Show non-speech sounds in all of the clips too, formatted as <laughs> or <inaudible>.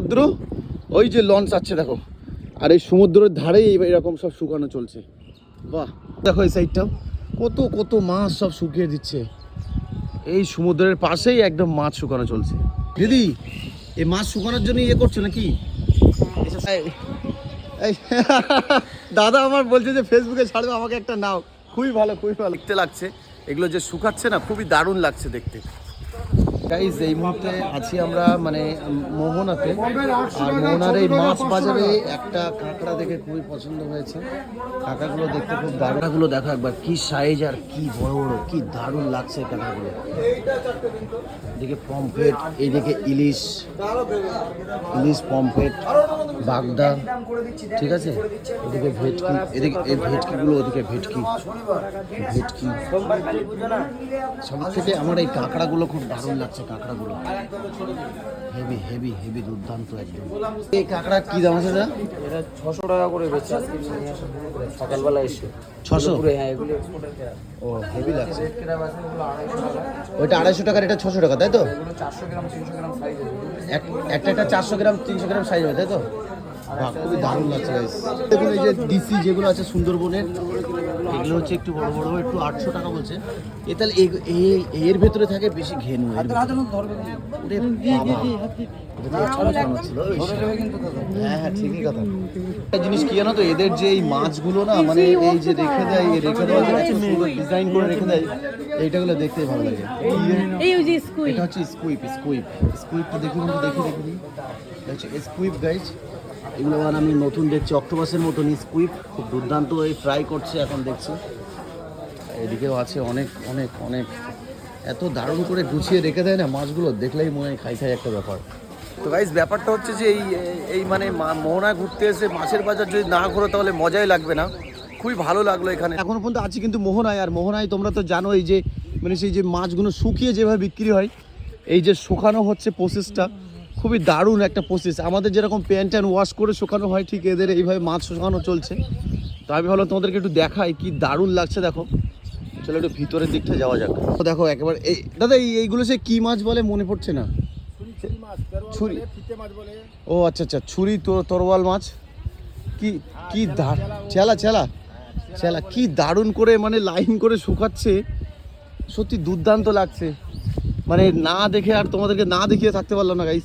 সমুদ্র, ওই যে লঞ্চ আছে দেখো। আর এই সমুদ্রের এই- এরকম সব শুকানো চলছে। বাহ। দেখো এই সাইডটাও কত কত মাছ সব শুকিয়ে দিচ্ছে। এই সমুদ্রের পাশেই একদম মাছ শুকানো চলছে। দিদি, এই মাছ শুকানোর জন্য ইয়ে করছ নাকি? <laughs> দাদা আমার বলছে যে ফেসবুকে ছাড়বে, আমাকে একটা নাও। খুবই ভালো খুবই ভালো। দেখতে লাগছে। এগুলো যে শুকাচ্ছে না, খুবই দারুণ লাগছে দেখতে। গাইজ এই মুহূর্তে আছি আমরা মানে মোহনাতে। আর মোহনার এই মাছ বাজারে একটা কাঁকড়া দেখে খুবই পছন্দ হয়েছে। কাঁকড়াগুলো দেখতে খুব দারুণগুলো দেখো একবার, কি সাইজ আর কি বড় বড়, কি দারুণ লাগছে কাঁকড়াগুলো। এদিকে পমফ্রেট এইদিকে ইলিশ ইলিশ পমফ্রেট বাগদা, ঠিক আছে? এদিকে ভেটকি, এদিকে, এই ভেটকিগুলো, ওদিকে ভেটকি ভেটকি। সব থেকে আমার এই কাঁকড়াগুলো খুব দারুণ লাগছে। কাঁকড়াগুলো। হেভি হেভি হেভি দুর্দান্ত একদম। এই কাঁকড়া কি দাম আছে দাদা এটা ছশো টাকা করে বেচে আজকে সকালবেলা এসে। ছশো? হ্যাঁ এগুলো ও হেভি লাগছে। আছে ওইটা আড়াইশো টাকার এটা ছশো টাকা তাই তো? চারশো গ্রাম তিনশো গ্রাম সাইজ এক- একটা একটা চারশো গ্রাম তিনশো গ্রাম সাইজ হয় তাই তো? খুবই দারুণ লাগছে। দেখুন এই যে ডিসি যেগুলো আছে সুন্দরবনের এগুলো হচ্ছে একটু বড় বড় একটু আটশো টাকা বলছে। এ তাহলে এর ভেতরে থাকে বেশি ঘেনু হ্যাঁ হ্যাঁ ঠিকই কথা। একটা জিনিস কি জানো তো এদের যে এই মাছগুলো না মানে এই যে রেখে দেয় রেখে দেওয়া ডিজাইন করে রেখে দেয় এইটাগুলো দেখতেই ভালো লাগে। এই যে স্কুই এটা হচ্ছে স্কুইপ স্কুইপ। স্কুইপটা দেখুন দেখি দেখি। হচ্ছে স্কুইপ গাইজ এগুলো আমি নতুন দেখছি অক্টোপাসের মতন স্কুইপ খুব দুর্দান্ত এই ফ্রাই করছে এখন দেখছি। এদিকেও আছে অনেক অনেক অনেক। এত দারুণ করে গুছিয়ে রেখে দেয় না মাছগুলো দেখলেই মনে হয় খাই খাই একটা ব্যাপার। তো গাইজ ব্যাপারটা হচ্ছে যে এই এই মানে মোহনা ঘুরতে এসে মাছের বাজার যদি না ঘোরো তাহলে মজাই লাগবে না। খুবই ভালো লাগল এখানে। এখনও পর্যন্ত আছি কিন্তু মোহনায় আর মোহনায় তোমরা তো জানো এই যে মানে সেই যে মাছগুলো শুকিয়ে যেভাবে বিক্রি হয় এই যে শুকানো হচ্ছে প্রসেসটা খুবই দারুণ একটা প্রসেস আমাদের যেরকম প্যান্ট ট্যান ওয়াশ করে শুকানো হয় ঠিক এদের এইভাবে মাছ শুকানো চলছে। তো আমি ভাবলাম তোমাদেরকে একটু দেখাই কি দারুণ লাগছে দেখো। চলো একটু ভিতরের দিকটা যাওয়া যাক। তো দেখো একেবারে এই দাদা এই এইগুলো সে কি মাছ বলে মনে পড়ছে না? ছুরি ও আচ্ছা আচ্ছা ছুরি তো- তরোয়াল মাছ। কি কি দা চেলা চেলা চেলা। কি দারুণ করে মানে লাইন করে শুকাচ্ছে। সত্যি দুর্দান্ত লাগছে। মানে না দেখে আর তোমাদেরকে না দেখিয়ে থাকতে পারলাম না গাইস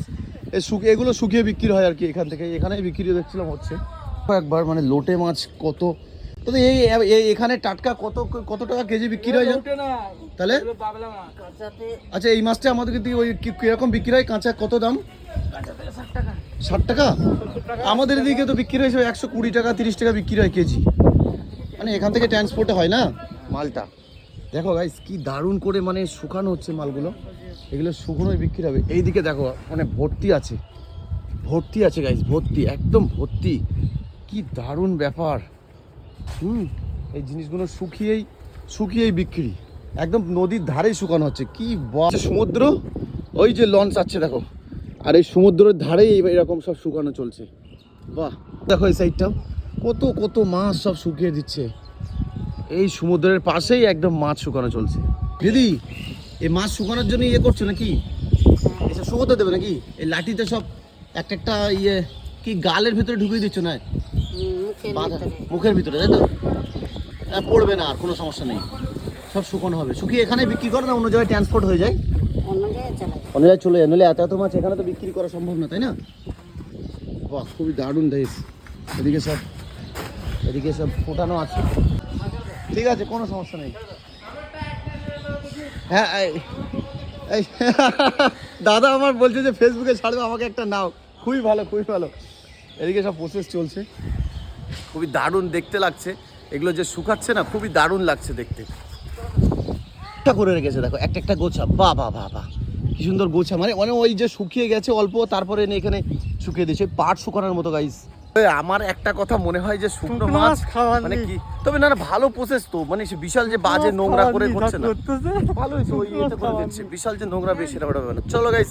শুকিয়ে এগুলো শুকিয়ে বিক্রি হয় আর কি এখান থেকে। এখানেই বিক্রি দেখছিলাম হচ্ছে। একবার মানে লোটে মাছ কত তো এই এই- এখানে টাটকা কত কত টাকা কেজি বিক্রি হয় তাহলে? আচ্ছা এই মাছটা আমাদের দিকে ওই কি- কীরকম বিক্রি হয়? কাঁচা কত দাম? ষাট টাকা। আমাদের এদিকে তো বিক্রি হয়েছে একশো কুড়ি টাকা তিরিশ টাকা বিক্রি হয় কেজি। মানে এখান থেকে ট্রান্সপোর্টে হয় না? মালটা। দেখো গাইস কি দারুণ করে মানে শুকানো হচ্ছে মালগুলো। এগুলো শুকনোই বিক্রি হবে। এইদিকে দেখো মানে ভর্তি আছে। ভর্তি আছে গাইস ভর্তি, একদম ভর্তি। কি দারুণ ব্যাপার। হুম, এই জিনিসগুলো শুকিয়েই শুকিয়েই বিক্রি। একদম নদীর ধারেই শুকানো হচ্ছে। কি সমুদ্র? ওই যে লঞ্চ আছে, দেখো। আর এই সমুদ্রের ধারেই এরকম সব শুকানো চলছে। বাহ, দেখো এই সাইডটাও কত কত মাছ সব শুকিয়ে দিচ্ছে। এই সমুদ্রের পাশেই একদম মাছ শুকানো চলছে। দিদি এই মাছ শুকানোর জন্য ইয়ে করছ নাকি? এসব শুকোতে দেবে নাকি? এই লাঠিতে সব একটা একটা ইয়ে কি গালের ভিতরে ঢুকিয়ে দিচ্ছ না? মুখের ভিতরে। তাই তো? হ্যাঁ, পড়বে না আর কোনো সমস্যা নেই। সব শুকনো হবে। শুকিয়ে এখানে বিক্রি করে না অন্য জায়গায় ট্রান্সপোর্ট হয়ে যায়। অন্য জায়গায় চলে যায় নইলে এত এত মাছ এখানে তো বিক্রি করা সম্ভব না তাই না? বাহ খুবই দারুণ দেশ। এদিকে সব এদিকে সব ফোটানো আছে। ঠিক আছে কোনো সমস্যা নেই। হ্যাঁ <laughs> দাদা আমার বলছে যে ফেসবুকে ছাড়বে, আমাকে একটা নাও। খুবই ভালো খুবই ভালো। এদিকে সব প্রসেস চলছে। খুবই দারুণ দেখতে লাগছে। এগুলো যে শুকাচ্ছে না, খুবই দারুণ লাগছে দেখতে। একটা করে রেখেছে, দেখো, একটা একটা গোছা। বা বা বা বা কি সুন্দর গোছা। মানে মানে ওই যে শুকিয়ে গেছে অল্প, তারপরে এনে এখানে শুকিয়ে দিয়েছে। পাট শুকানোর মতো গাইস আমার একটা কথা মনে হয় যে শুকনো মাছ খাওয়া মানে কি? তবে না ভালো প্রসেস তো। মানে বিশাল যে বাজে নোংরা করে করছে না। ভালোই তো বিশাল যে নোংরা বেশি সেটা ওটা ব্যাপার না। চলো গাইস